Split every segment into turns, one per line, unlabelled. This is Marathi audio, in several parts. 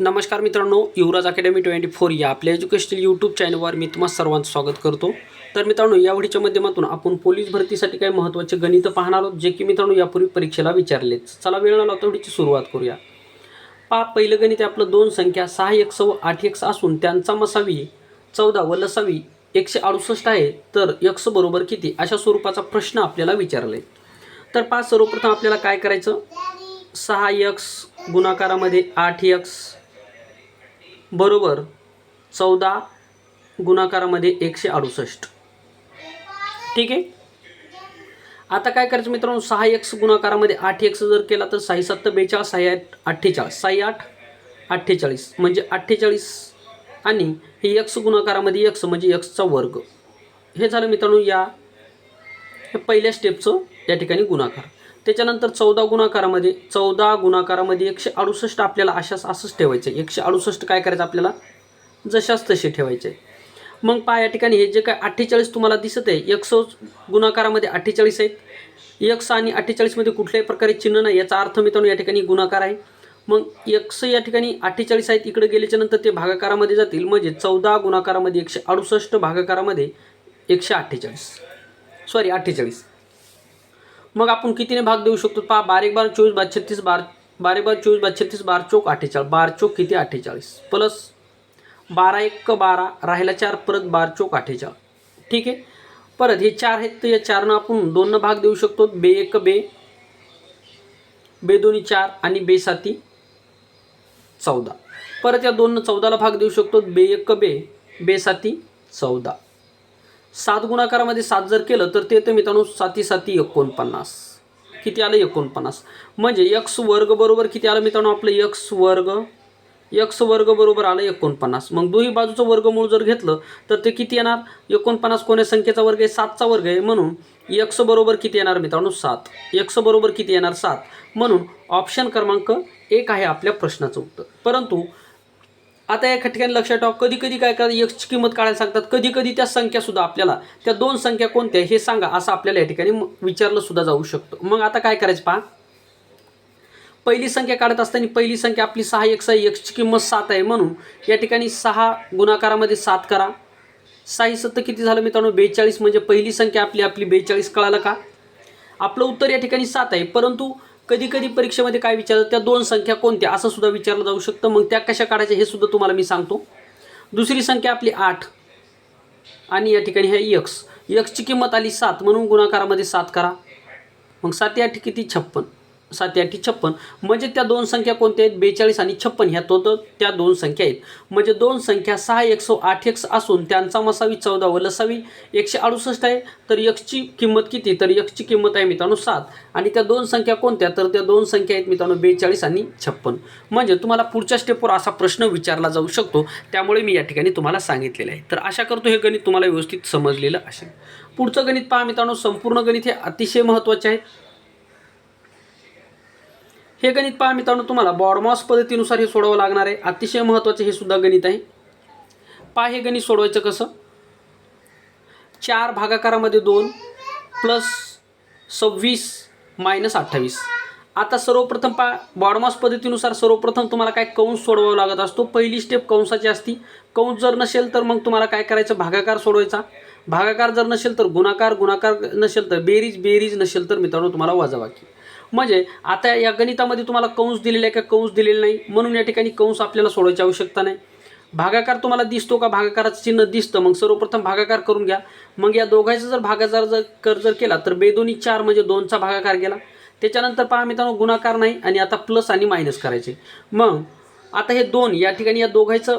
नमस्कार मित्रांनो युवराज अकॅडमी ट्वेंटी फोर या आपल्या एज्युकेशनल यूट्यूब चॅनलवर मी तुम्हाला सर्वांचं स्वागत करतो. तर मित्रांनो या व्हिडिओच्या माध्यमातून आपण पोलीस भरतीसाठी काही महत्त्वाचे गणित पाहणार आहोत जे की मित्रांनो यापूर्वी परीक्षेला विचारले चला वेळ न लावता व्हिडिओची सुरुवात करूया. पा पहिलं गणित आहे आपलं दोन संख्या सहा एक व आठ एक्स असून त्यांचा मसावी चौदा व लसावी एकशे अडुसष्ट आहे. तर यक्स बरोबर किती? अशा स्वरूपाचा प्रश्न आपल्याला विचारला. आहे तर पा सर्वप्रथम आपल्याला काय करायचं? सहा यक्स गुणाकारामध्ये आठ यक्स बरोबर. चौदा गुणाकारामध्ये एकशे अडुसष्ट. ठीक आहे? आता काय करायचं मित्रांनो? सहा एक्स गुणाकारामध्ये आठ एक्स जर केला तर साई सत्तर बेचाळीस साई आठ अठ्ठेचाळीस. साई आठ अठ्ठेचाळीस म्हणजे अठ्ठेचाळीस आणि हे एक्स गुणाकारामध्ये एक्स म्हणजे एक्सचा वर्ग. हे झालं मित्रांनो या पहिल्या स्टेपचं या ठिकाणी गुणाकार. त्याच्यानंतर चौदा गुणाकारामध्ये चौदा गुणाकारामध्ये एकशे अडुसष्ट आपल्याला अशाच असंच ठेवायचं. आहे एकशे अडुसष्ट काय करायचं आपल्याला? जशाच तसे ठेवायचे. मग पहा या ठिकाणी हे जे काय अठ्ठेचाळीस तुम्हाला दिसत आहे एकसो गुणाकारामध्ये अठ्ठेचाळीस आहेत एकस आणि अठ्ठेचाळीसमध्ये कुठल्याही प्रकारे चिन्ह नाही याचा अर्थ मित्रांनो या ठिकाणी गुणाकार आहे. मग एकस या ठिकाणी अठ्ठेचाळीस आहेत इकडे गेल्याच्यानंतर ते भागाकारामध्ये जातील. म्हणजे चौदा गुणाकारामध्ये एकशे अडुसष्ट भागाकारामध्ये एकशे अठ्ठेचाळीस. सॉरी अठ्ठेचाळीस. मग आपण कितीने भाग देऊ शकतो? पहा बारीक बार चोवीस बार छत्तीस बार बारीक बार चोवीस बार छत्तीस बार चौक अठ्ठेचाळीस. बार चौक किती? अठ्ठेचाळीस. प्लस बारा एक बारा राहिला चार परत बार चौक अठ्ठेचाळीस. ठीक आहे? परत हे चार आहेत तर या चारनं आपण दोननं भाग देऊ शकतो. बे एक बे बे दोन्ही चार आणि बे साती चौदा. परत या दोननं चौदाला भाग देऊ शकतो. बे एक बे बे साती चौदा. सात गुणाकारामध्ये सात जर केलं तर ते तर मित्रांनो साती साती एकोणपन्नास. किती आलं? एकोणपन्नास. म्हणजे यक्स वर्ग बरोबर किती आलं मित्रांनो? आपलं यक्स वर्ग यक्स वर्ग बरोबर आलं एकोणपन्नास. मग दोन्ही बाजूचं वर्गमूळ जर घेतलं तर ते किती येणार? एकोणपन्नास कोण्या संख्येचा वर्ग आहे? सातचा वर्ग आहे. म्हणून यक्स बरोबर किती येणार मित्रांनो? सात. यक्स बरोबर किती येणार? सात. म्हणून ऑप्शन क्रमांक एक आहे आपल्या प्रश्नाचं उत्तर. परंतु आता एका ठिकाणी लक्षात ठेवा. कधी कधी काय करा एक्सची किंमत काढायला सांगतात. कधी कधी त्या संख्यासुद्धा आपल्याला त्या दोन संख्या कोणत्या हे सांगा असं आपल्याला या ठिकाणी विचारलं सुद्धा जाऊ शकतो. मग आता काय करायचं पहा. पहिली संख्या काढत असताना पहिली संख्या आपली सहा एक सहा एक्सची किंमत सात आहे म्हणून या ठिकाणी सहा गुणाकारामध्ये सात करा. साई सत्त किती झालं मित्रांनो? बेचाळीस म्हणजे पहिली संख्या आपली आपली बेचाळीस कळालं का? आपलं उत्तर या ठिकाणी सात आहे परंतु कधी कधी परीक्षेमध्ये काय विचारलं त्या दोन संख्या कोणत्या? असं सुद्धा विचारलं जाऊ शकतं. मग त्या कशा काढायच्या हे सुद्धा तुम्हाला मी सांगतो. दुसरी संख्या आपली आठ. आणि या ठिकाणी आहे यक्स यक्सची किंमत आली सात. म्हणून गुणाकारामध्ये सात करा. मग सात आठ किती छप्पन. सात आठी छप्पन. म्हणजे त्या दोन संख्या कोणत्या आहेत? बेचाळीस आणि छप्पन ह्या तो तर त्या दोन संख्या आहेत. म्हणजे दोन संख्या सहा एकशे आठ एक्स असून त्यांचा मसावी चौदा व लसावी एकशे अडुसष्ट आहे. तर एक्सची किंमत किती? तर एक्सची किंमत आहे मित्रांनो सात. आणि त्या दोन संख्या कोणत्या? तर त्या दोन संख्या आहेत मित्रांनो बेचाळीस आणि छप्पन. म्हणजे तुम्हाला पुढच्या स्टेपवर असा प्रश्न विचारला जाऊ शकतो. त्यामुळे मी या ठिकाणी तुम्हाला सांगितलेलं आहे. तर आशा करतो हे गणित तुम्हाला व्यवस्थित समजलेलं असेल. पुढचं गणित पहा मित्रांनो. संपूर्ण गणित हे अतिशय महत्त्वाचे आहे. हे गणित पहा मित्रांनो तुम्हाला बॉडमॉस पद्धतीनुसार हे सोडवावं लागणार आहे. अतिशय महत्त्वाचे हे सुद्धा गणित आहे. पहा हे गणित सोडवायचं कसं? चार भागाकारामध्ये दोन प्लस सव्वीस मायनस अठ्ठावीस. आता सर्वप्रथम पा बॉडमॉस पद्धतीनुसार सर्वप्रथम तुम्हाला काय कंस सोडवावा लागत असतो? पहिली स्टेप कंसाची असती. कंस जर नसेल तर मग तुम्हाला काय करायचं? भागाकार सोडवायचा. भागाकार जर नसेल तर गुणाकार गुणाकार नसेल तर बेरीज बेरीज नसेल तर मित्रांनो तुम्हाला वजाबाकी. म्हणजे आता या गणितामध्ये तुम्हाला कंस दिलेला आहे का कंस दिलेला नाही? म्हणून या ठिकाणी कंस आपल्याला सोडवायची आवश्यकता नाही. भागाकार तुम्हाला दिसतो का? भागाकाराचं चिन्ह दिसतं. मग सर्वप्रथम भागाकार करून घ्या. मग या दोघांचा जर भागाकार जर कर जर केला तर बेदोनी चार म्हणजे दोनचा भागाकार गेला. त्याच्यानंतर पहा मित्रांनो गुणाकार नाही आणि आता प्लस आणि मायनस करायचे. मग आता हे दोन या ठिकाणी या दोघांचं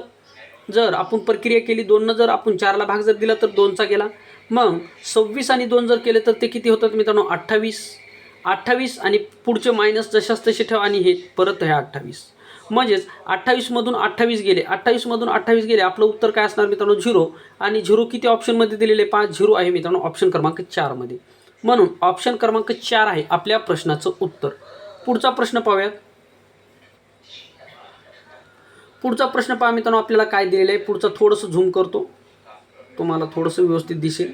जर आपण प्रक्रिया केली दोननं जर आपण चारला भाग जर दिला तर दोनचा गेला. मग सव्वीस आणि दोन जर केले तर ते किती होतात मित्रांनो? अठ्ठावीस. अठ्ठावीस आणि पुढचे मायनस जशाच तसे ठेवा आणि हे परत हे अठ्ठावीस. म्हणजेच अठ्ठावीसमधून अठ्ठावीस गेले. अठ्ठावीसमधून अठ्ठावीस गेले. आपलं उत्तर काय असणार मित्रांनो? झिरो. आणि झिरो किती ऑप्शनमध्ये दिलेले पाच. झिरो आहे मित्रांनो ऑप्शन क्रमांक चारमध्ये म्हणून ऑप्शन क्रमांक चार आहे आपल्या प्रश्नाचं उत्तर. पुढचा प्रश्न पाहूयात. पुढचा प्रश्न पहा मित्रांनो आपल्याला काय दिलेलं आहे? पुढचा थोडंसं झूम करतो. तुम्हाला थोडंसं व्यवस्थित दिसेल.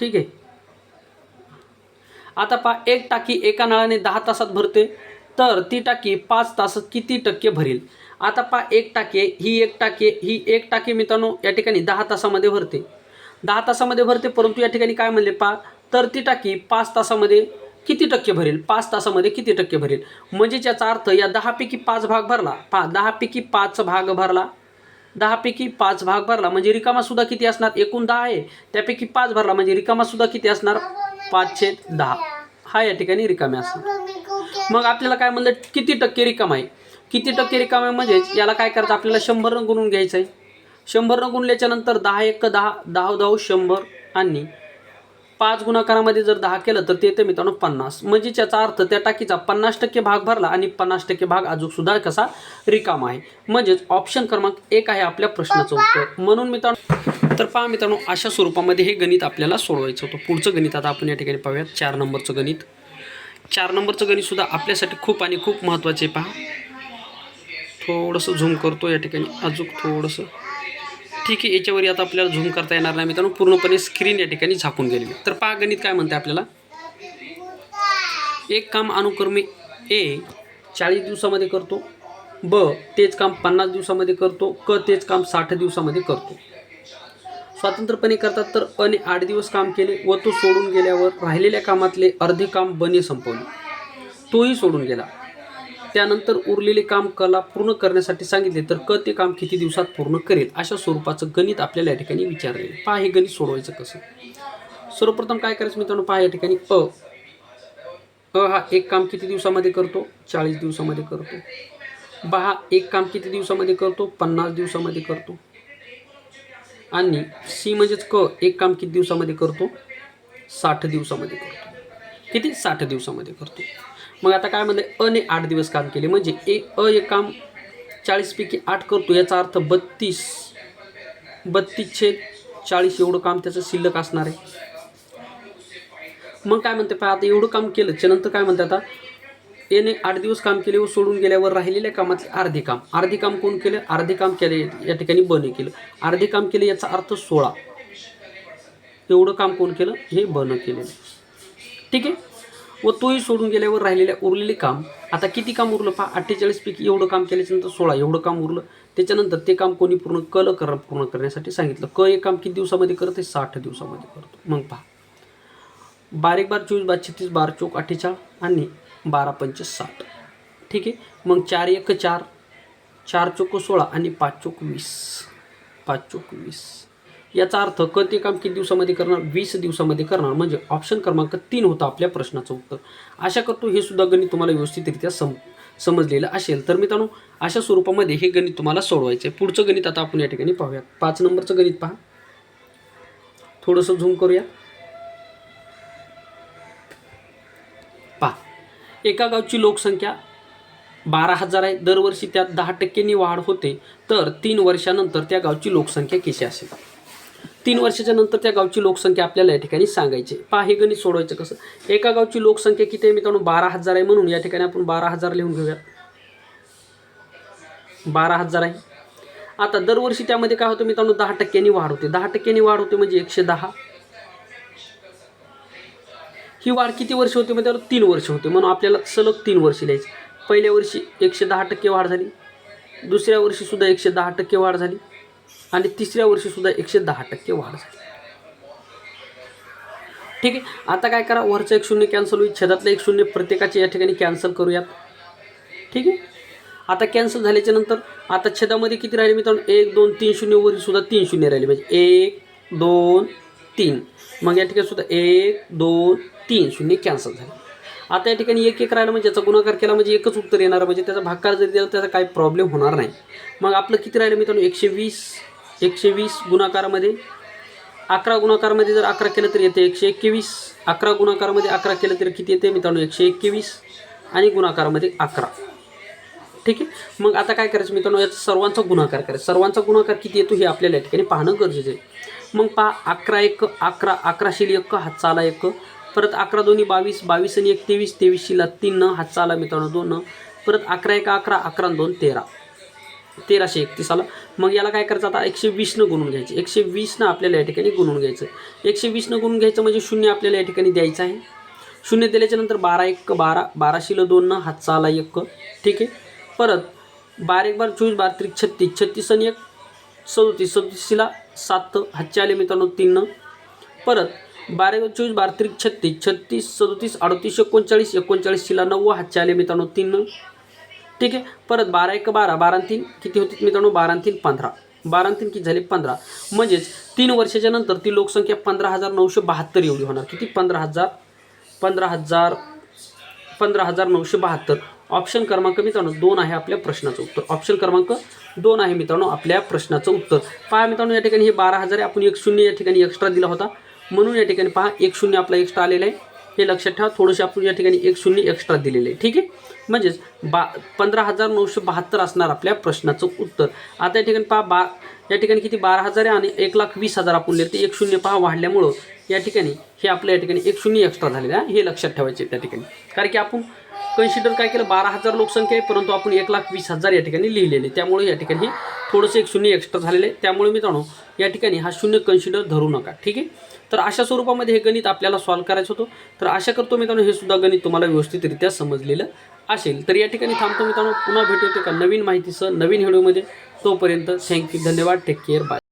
ठीक आहे? आता पहा एक टाकी एका नळाने दहा तासात भरते तर ती टाकी पाच तासात किती टक्के भरेल? आता पा एक टाके ही एक टाके ही एक टाके मित्रांनो या ठिकाणी दहा तासामध्ये भरते. दहा तासामध्ये भरते परंतु या ठिकाणी काय म्हणले पा तर ती टाकी पाच तासामध्ये किती टक्के भरेल? पाच तासामध्ये किती टक्के भरेल? म्हणजे याचा अर्थ या दहापैकी पाच भाग भरला पा दहापैकी पाच भाग भरला. दहापैकी पाच भाग भरला म्हणजे रिकामासुद्धा किती असणार? एकूण दहा आहे. त्यापैकी पाच भरला म्हणजे रिकामासुद्धा किती असणार? पाचशे दहा. हा या ठिकाणी रिकामे असणार मग आपल्याला काय म्हणलं किती टक्के रिकाम आहे? किती टक्के रिकाम आहे म्हणजेच याला काय करायचं आपल्याला शंभरनं गुणून घ्यायचं आहे शंभरनं गुणल्याच्यानंतर दहा एक दहा दहा दहा शंभर आणि पाच गुणाकारामध्ये जर दहा केलं तर ते येतं मित्रांनो पन्नास. म्हणजे याचा अर्थ त्या टाकीचा पन्नास टक्के भाग भरला आणि पन्नास टक्के भाग अजूनसुद्धा कसा रिकामा आहे. म्हणजेच ऑप्शन क्रमांक एक आहे आपल्या प्रश्नाचं उत्तर. म्हणून मित्रांनो तर पहा मित्रांनो अशा स्वरूपामध्ये हे गणित आपल्याला सोडवायचं होतं. पुढचं गणित आता आपण या ठिकाणी पाहूयात. चार नंबरचं गणित. चार नंबरचं गणितसुद्धा आपल्यासाठी खूप आणि खूप महत्त्वाचे पहा. थोडंसं झूम करतो या ठिकाणी. अजून थोडंसं. ठीक आहे याच्यावर आता आपल्याला झूम करता येणार नाही मित्रांनो. पूर्णपणे स्क्रीन या ठिकाणी झाकून गेलेली. तर पहा गणित काय म्हणते आपल्याला? एक काम अनुक्रमे ए चाळीस दिवसामध्ये करतो. ब तेच काम पन्नास दिवसामध्ये करतो. क तेच काम साठ दिवसामध्ये करतो. स्वतंत्रपणे करतात तर अने आठ दिवस काम केले व तो सोडून गेल्यावर राहिलेल्या कामातले अर्धे काम बने संपवले. तोही सोडून गेला. त्यानंतर उरलेले काम कला पूर्ण करण्यासाठी सांगितले तर क ते काम किती दिवसात पूर्ण करेल अशा स्वरूपाचं गणित आपल्याला या ठिकाणी विचारले पहा हे गणित सोडवायचं कसं? सर्वप्रथम काय करायचं मित्रांनो? पहा या ठिकाणी अ. अ हा एक काम किती दिवसामध्ये करतो? चाळीस दिवसामध्ये करतो. बा हा एक काम किती दिवसामध्ये करतो? पन्नास दिवसामध्ये करतो. आणि सी म्हणजेच क एक काम किती दिवसामध्ये करतो? साठ दिवसामध्ये करतो. किती? साठ दिवसामध्ये करतो. मग आता काय म्हणते अने आठ दिवस काम केले. म्हणजे ए अ एक काम चाळीसपैकी आठ करतो. याचा अर्थ बत्तीस. बत्तीस छेद चाळीस एवढं काम त्याचं शिल्लक असणार आहे. मग काय म्हणते? पहा आता एवढं काम केलं. त्यानंतर काय म्हणते आता? त्याने आठ दिवस काम केले व सोडून गेल्यावर राहिलेल्या कामातले अर्धे काम. अर्धे काम कोण केलं? अर्धे काम केले या ठिकाणी बने केलं. अर्धे काम केले याचा अर्थ सोळा. एवढं काम कोण केलं? हे बनं केलेलं ठीक आहे? व तोही सोडून गेल्यावर राहिलेल्या उरलेले काम. आता किती काम उरलं? पहा अठ्ठेचाळीसपैकी एवढं काम केल्याच्यानंतर सोळा. एवढं काम उरलं. त्याच्यानंतर ते काम कोणी पूर्ण कल कर पूर्ण करण्यासाठी सांगितलं. क हे काम किती दिवसामध्ये करत आहे? साठ दिवसामध्ये करतो. मग पहा. बारीक बार चोवीस बार छत्तीस बार चौक अठ्ठेचाळ आणि बारा पंच साठ ठीक आहे? मग चार एक चार. चार चोक सोळा आणि पाच चोक वीस. पाच चोक वीस. याचा अर्थ क ते काम किती दिवसामध्ये करणार? वीस दिवसामध्ये करणार. म्हणजे ऑप्शन क्रमांक तीन होता आपल्या प्रश्नाचं उत्तर. आशा करतो हे सुद्धा गणित तुम्हाला व्यवस्थितरित्या सम समजलेलं असेल. तर मित्रांनो अशा स्वरूपामध्ये हे गणित तुम्हाला सोडवायचं आहे पुढचं गणित आता आपण या ठिकाणी पाहूया पाच नंबरचं गणित पहा. थोडंसं झूम करूया. एका गावची लोकसंख्या बारा हजार आहे. दरवर्षी त्यात दहा टक्क्यांनी वाढ होते. तर तीन वर्षानंतर त्या गावची लोकसंख्या किती असेल? तीन वर्षाच्या नंतर त्या गावची लोकसंख्या आपल्याला या ठिकाणी सांगायची पहा हे गणित सोडवायचं कसं? एका गावची लोकसंख्या किती आहे मित्रांनो? बारा हजार आहे म्हणून या ठिकाणी आपण बारा हजार लिहून घेऊया. बारा हजार आहे. आता दरवर्षी त्यामध्ये काय होतं मित्रांनो? दहा टक्क्यांनी वाढ होते. दहा टक्क्यांनी वाढ होते म्हणजे एकशे दहा. ही वाढ किती वर्ष मग त्याला तीन वर्ष होते. म्हणून आपल्याला सलग तीन वर्ष लिहायची. पहिल्या वर्षी एकशे दहा टक्के वाढ झाली. दुसऱ्या वर्षीसुद्धा एकशे दहा टक्के वाढ झाली. आणि तिसऱ्या वर्षीसुद्धा एकशे दहा टक्के वाढ झाली. ठीक आहे? आता काय करा? वरचं एक शून्य कॅन्सल होईल. छेदातलं एक शून्य प्रत्येकाचे या ठिकाणी कॅन्सल करूयात. ठीक आहे? आता कॅन्सल झाल्याच्यानंतर आता छेदामध्ये किती राहिले मित्रांनो? एक दोन तीन शून्यवरील सुद्धा तीन शून्य राहिले म्हणजे एक दोन तीन. मग या ठिकाणी सुद्धा एक दोन तीन शून्य कॅन्सल झाले. आता या ठिकाणी एक एक राहिलं म्हणजे याचा गुणाकार केला म्हणजे एकच उत्तर येणार म्हणजे त्याचा भाकार जरी दिला त्याचा काही प्रॉब्लेम होणार नाही. मग आपलं किती राहिलं मित्रांनो? एकशे वीस एकशे वीस गुणाकारामध्ये. अकरा गुणाकारामध्ये जर अकरा केलं तर येते एकशे एकवीस. अकरा गुणाकारामध्ये अकरा केलं तर किती येते मित्रांनो? एकशे एकवीस आणि गुणाकारामध्ये अकरा. ठीक आहे? मग आता काय करायचं मित्रांनो? याचा सर्वांचा गुणाकार करायचा. सर्वांचा गुणाकार किती येतो हे आपल्याला या ठिकाणी पाहणं गरजेचं आहे. मग पहा अकरा एक अकरा अकराशील एक हातचा आला एक. परत अकरा दोन्ही बावीस बावीस आणि एक तेवीस तेवीसशीला तीन न हातचा आला मित्रांनो दोन. न परत अकरा एक अकरा अकरा दोन तेरा. तेराशे एकतीस आला. मग याला काय करायचं आता? एकशे वीसनं गुणून घ्यायचं. एकशे वीसनं आपल्याला या ठिकाणी गुणून घ्यायचं. एकशे वीसनं गुणून घ्यायचं म्हणजे शून्य आपल्याला या ठिकाणी द्यायचं आहे. शून्य दिल्याच्यानंतर बारा एक बारा बाराशीला दोननं हातचा आला एक. ठीक आहे? परत बारा एक बार चोवीस बारा त्रिक छत्तीस छत्तीस आणि एक. सदोतीस सदोतीसला सात हातचे आले मित्रांनो तीननं परत बारा एक चोवीस बारा त्रिक छत्तीस छत्तीस सदोतीस अडतीस एकोणचाळीस एकोणचाळीसला नव्वद हातचे आले मित्रांनो तीननं ठीक आहे? परत बारा एक बारा बारा तीन किती होती मित्रांनो? बारा तीन पंधरा. बारा तीन किती झाले? पंधरा. म्हणजेच तीन वर्षाच्या नंतर ती लोकसंख्या पंधरा हजार नऊशे बहात्तर एवढी होणार. किती? पंधरा हजार पंधरा हजार पंधरा हजार नऊशे बहात्तर. ऑप्शन क्रमांक मित्रांनो दोन आहे आपल्या प्रश्नाचं उत्तर. ऑप्शन क्रमांक दोन आहे मित्रांनो आपल्या प्रश्नाचं उत्तर. पहा मित्रांनो या ठिकाणी हे बारा हजार आहे. आपण एक शून्य या ठिकाणी एक्स्ट्रा दिला होता. म्हणून या ठिकाणी पहा एक शून्य आपला एक्स्ट्रा आलेला आहे. हे लक्षात ठेवा थोडंसं आपण या ठिकाणी एक शून्य एक्स्ट्रा दिलेलं आहे. ठीक आहे? म्हणजेच बा पंधरा हजार नऊशे बहात्तर असणार आपल्या प्रश्नाचं उत्तर. आता या ठिकाणी पहा बा या ठिकाणी किती? बारा हजार आहे आणि एक लाख वीस हजार आपण लिहिले. ते एक शून्य पहा वाढल्यामुळं या ठिकाणी हे आपल्या या ठिकाणी एक शून्य एक्स्ट्रा झालेलं आहे. हे लक्षात ठेवायचे त्या ठिकाणी. कारण की आपण कन्सिडर काय केलं? बारा हजार लोकसंख्या आहे परंतु आपण एक लाख वीस हजार या ठिकाणी लिहिलेले. त्यामुळे या ठिकाणी थोडंसं एक शून्य एक्स्ट्रा झालेलं आहे. त्यामुळे मित्रांनो या ठिकाणी हा शून्य कन्सिडर धरू नका ठीक आहे? तर अशा स्वरूपामध्ये हे गणित आपल्याला सॉल्व्ह करायचं होतं. तर आशा करतो मित्रांनो हे सुद्धा गणित तुम्हाला व्यवस्थितरित्या समजलेलं असेल. तर या ठिकाणी थांबतो मित्रांनो. पुन्हा भेटू एका नवीन माहितीसह नवीन व्हिडिओमध्ये. तोपर्यंत थँक्यू धन्यवाद. Take care bye